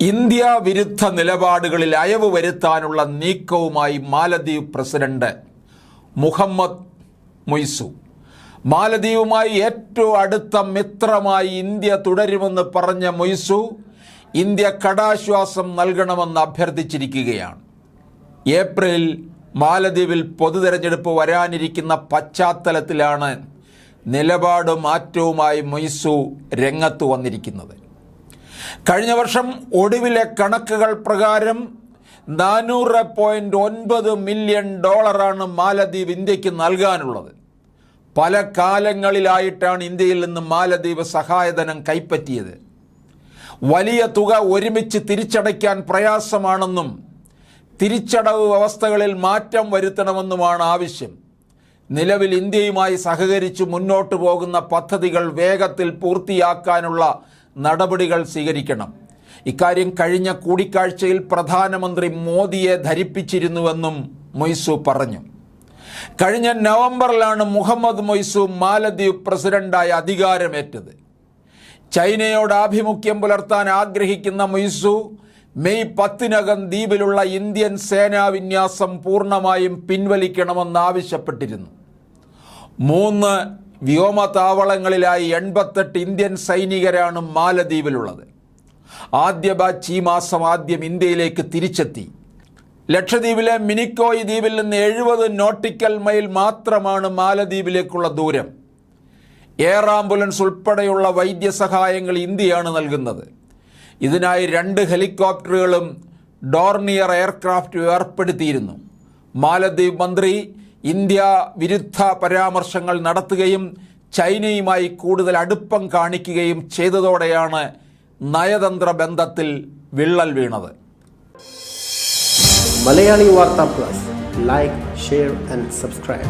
India വിരുദ്ധ നിലപാടുകളിൽ അയവ് വരുത്താനുള്ള നീക്കവുമായി മാലദ്വീപ് പ്രസിഡന്റ് മുഹമ്മദ് മൊയ്സു. മാലദ്വീപുമായി ഏറ്റവും അടുത്ത മിത്രമായി ഇന്ത്യ തുടരുമെന്ന് പറഞ്ഞ മൊയ്സു ഇന്ത്യ കടാശ്വാസം നൽകണമെന്ന് അഭ്യർത്ഥിച്ചിരിക്കുകയാണ്. ഏപ്രിലിൽ മാലദ്വീപിൽ പൊതുതെരഞ്ഞെടുപ്പ് വരാനിരിക്കുന്ന പശ്ചാത്തലത്തിലാണ് നിലപാട് മാറ്റവുമായി മൊയ്സു രംഗത്ത് വന്നിരിക്കുന്നത്. കഴിഞ്ഞ വർഷം ഒടുവിലെ കണക്കുകൾ പ്രകാരം നാനൂറ് പോയിന്റ് ഒൻപത് മില്യൺ ഡോളറാണ് മാലദ്വീപ് ഇന്ത്യയ്ക്ക് നൽകാനുള്ളത്. പല കാലങ്ങളിലായിട്ടാണ് ഇന്ത്യയിൽ നിന്ന് മാലദ്വീപ് സഹായധനം കൈപ്പറ്റിയത്. വലിയ തുക ഒരുമിച്ച് തിരിച്ചടയ്ക്കാൻ പ്രയാസമാണെന്നും തിരിച്ചടവ് വ്യവസ്ഥകളിൽ മാറ്റം വരുത്തണമെന്നുമാണ് ആവശ്യം. നിലവിൽ ഇന്ത്യയുമായി സഹകരിച്ച് മുന്നോട്ട് പോകുന്ന പദ്ധതികൾ വേഗത്തിൽ പൂർത്തിയാക്കാനുള്ള നടപടികൾ സ്വീകരിക്കണം. ഇക്കാര്യം കഴിഞ്ഞ കൂടിക്കാഴ്ചയിൽ പ്രധാനമന്ത്രി മോദിയെ ധരിപ്പിച്ചിരുന്നുവെന്നും മൊയ്സു പറഞ്ഞു. കഴിഞ്ഞ നവംബറിലാണ് മുഹമ്മദ് മൊയ്സു മാലദ്വീപ് പ്രസിഡന്റായി അധികാരമേറ്റത്. ചൈനയോട് ആഭിമുഖ്യം പുലർത്താൻ ആഗ്രഹിക്കുന്ന മൊയ്സു മെയ് പത്തിനകം ദ്വീപിലുള്ള ഇന്ത്യൻ സേനാ വിന്യാസം പൂർണമായും പിൻവലിക്കണമെന്നാവശ്യപ്പെട്ടിരുന്നു മൂന്ന് വ്യോമതാവളങ്ങളിലായി എൺപത്തെട്ട് ഇന്ത്യൻ സൈനികരാണ് മാലദ്വീപിലുള്ളത്. ആദ്യ ബാച്ച് ഈ മാസം ആദ്യം ഇന്ത്യയിലേക്ക് തിരിച്ചെത്തി. ലക്ഷദ്വീപിലെ മിനിക്കോയ് ദ്വീപിൽ നിന്ന് എഴുപത് നോട്ടിക്കൽ മൈൽ മാത്രമാണ് മാലദ്വീപിലേക്കുള്ള ദൂരം. എയർ ആംബുലൻസ് ഉൾപ്പെടെയുള്ള വൈദ്യസഹായങ്ങൾ ഇന്ത്യയാണ് നൽകുന്നത്. ഇതിനായി രണ്ട് ഹെലികോപ്റ്ററുകളും ഡോർണിയർ എയർക്രാഫ്റ്റ് ഏർപ്പെടുത്തിയിരുന്നു. മാലദ്വീപ് മന്ത്രി ഇന്ത്യ വിരുദ്ധ പരാമർശങ്ങൾ നടത്തുകയും ചൈനയുമായി കൂടുതൽ അടുപ്പം കാണിക്കുകയും ചെയ്തതോടെയാണ് നയതന്ത്ര ബന്ധത്തിൽ വിള്ളൽ വീണത്. Malayali Vartha plus. Like share and subscribe